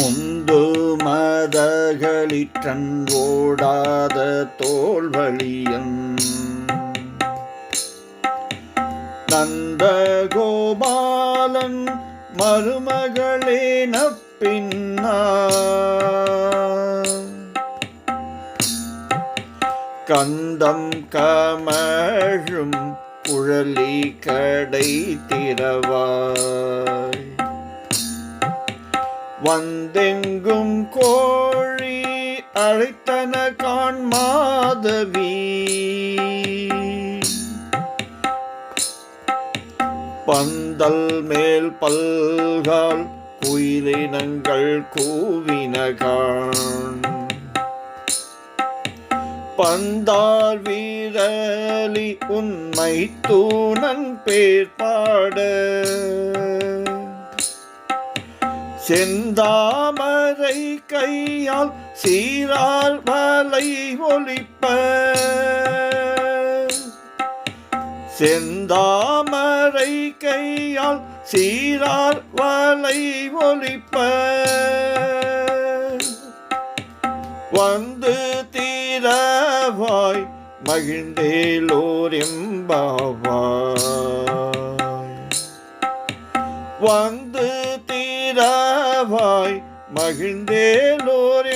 உந்து மதகளிற்றன் ஓடாத தோல்வழியன் நந்த கோபாலன் மருமகளே நப்ப நப்பின்னா கந்தம் கமழும் குழலி கடை திறவாய். வந்தெங்கும் கோழி அழைத்தன காண் மாதவி. பந்தல் மேல் பல்கால் உயிரினங்கள் கூவினகான். பந்தார் வீரலி உண்மை தூணன் பேர்பாட. செந்தாமரை கையால் சீரார் வலை செந்தாம செந்தாமரை கையால் சீரார் வலை ஒழிப்ப வந்து தீரவாய் மகிழ்ந்தேலோரிம்பாவாய் வந்து தீரவாய் மகிழ்ந்தேலோர்